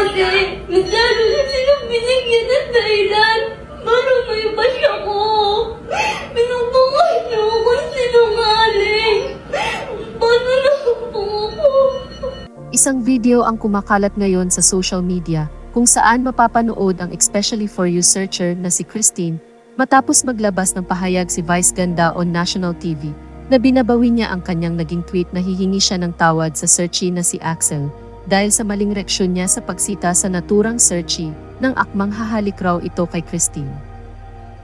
kasi masyado na silang binigyan ng dahilan para may bash ako. Pinubukas niyo ako sinungaling. Paano na po ako? Isang video ang kumakalat ngayon sa social media kung saan mapapanood ang especially for you searcher na si Christine matapos maglabas ng pahayag si Vice Ganda on National TV na binabawi niya ang kanyang naging tweet na hihingi siya ng tawad sa searchy na si Axel dahil sa maling reaksyon niya sa pagsita sa naturang searchy ng akmang hahalik raw ito kay Christine.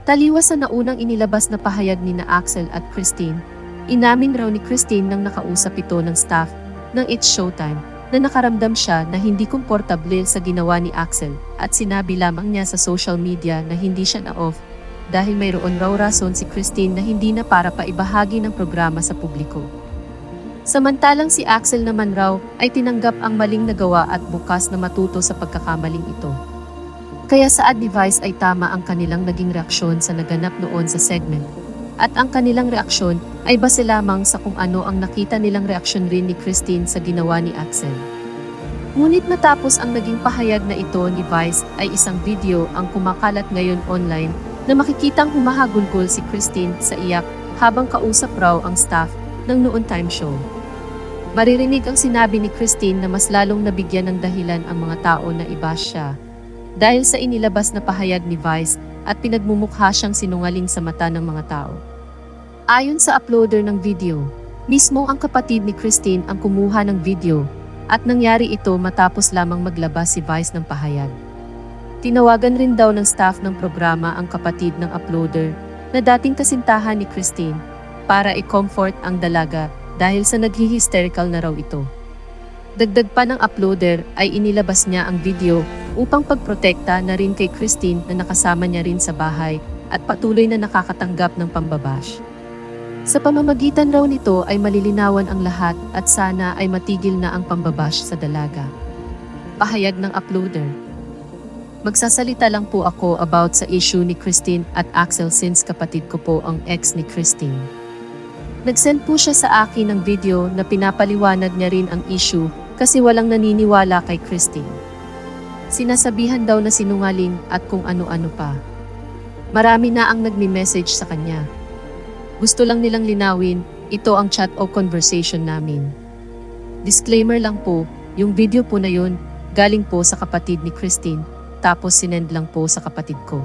Taliwas sa naunang inilabas na pahayag ni na Axel at Christine, inamin raw ni Christine nang nakausap ito ng staff ng It's Showtime na nakaramdam siya na hindi komportable sa ginawa ni Axel at sinabi lamang niya sa social media na hindi siya na-off dahil mayroon raw rason si Christine na hindi na para paibahagi ng programa sa publiko. Samantalang si Axel naman raw ay tinanggap ang maling nagawa at bukas na matuto sa pagkakamaling ito. Kaya sa advice ay tama ang kanilang naging reaksyon sa naganap noon sa segment. At ang kanilang reaksyon ay base lamang sa kung ano ang nakita nilang reaksyon rin ni Christine sa ginawa ni Axel. Ngunit matapos ang naging pahayag na ito ni Vice ay isang video ang kumakalat ngayon online na makikitang humahagulgol si Christine sa iyak habang kausap raw ang staff ng noon time show. Maririnig ang sinabi ni Christine na mas lalong nabigyan ng dahilan ang mga tao na ibash siya dahil sa inilabas na pahayag ni Vice at pinagmumukha siyang sinungaling sa mata ng mga tao. Ayon sa uploader ng video, mismo ang kapatid ni Christine ang kumuha ng video at nangyari ito matapos lamang maglabas si Vice ng pahayag. Tinawagan rin daw ng staff ng programa ang kapatid ng uploader na dating kasintahan ni Christine para i-comfort ang dalaga dahil sa naghi-hysterical na raw ito. Dagdag pa ng uploader ay inilabas niya ang video upang pagprotekta na rin kay Christine na nakasama niya rin sa bahay at patuloy na nakakatanggap ng pambabash. Sa pamamagitan raw nito ay malilinawan ang lahat at sana ay matigil na ang pambabash sa dalaga. Pahayag ng uploader. Magsasalita lang po ako about sa issue ni Christine at Axel since kapatid ko po ang ex ni Christine. Nag-send po siya sa akin ng video na pinapaliwanag niya rin ang issue kasi walang naniniwala kay Christine. Sinasabihan daw na sinungaling at kung ano-ano pa. Marami na ang nagmi-message sa kanya. Gusto lang nilang linawin, ito ang chat o conversation namin. Disclaimer lang po, yung video po na yun, galing po sa kapatid ni Christine, tapos sinend lang po sa kapatid ko.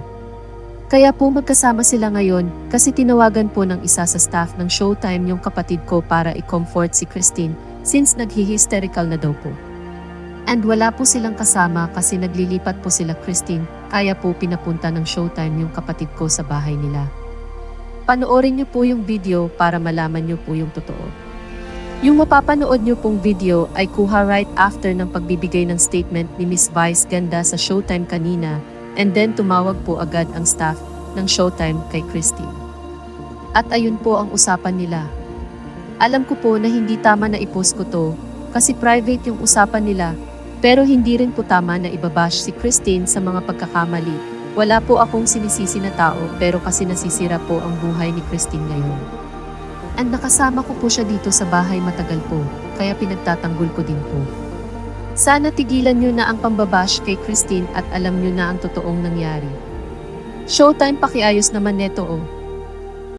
Kaya po magkasama sila ngayon kasi tinawagan po ng isa sa staff ng Showtime yung kapatid ko para i-comfort si Christine since naghi-hysterical na daw po. And wala po silang kasama kasi naglilipat po sila Christine kaya po pinapunta ng Showtime yung kapatid ko sa bahay nila. Panoorin niyo po yung video para malaman niyo po yung totoo. Yung mapapanood niyo pong video ay kuha right after ng pagbibigay ng statement ni Miss Vice Ganda sa Showtime kanina and then tumawag po agad ang staff ng Showtime kay Christine. At ayun po ang usapan nila. Alam ko po na hindi tama na ipost ko to kasi private yung usapan nila pero hindi rin po tama na ibabash si Christine sa mga pagkakamali. Wala po akong sinisisi na tao pero kasi nasisira po ang buhay ni Christine ngayon. And nakasama ko po siya dito sa bahay matagal po, kaya pinagtatanggol ko din po. Sana tigilan nyo na ang pambabash kay Christine at alam nyo na ang totoong nangyari. Showtime pakiayos naman neto oh.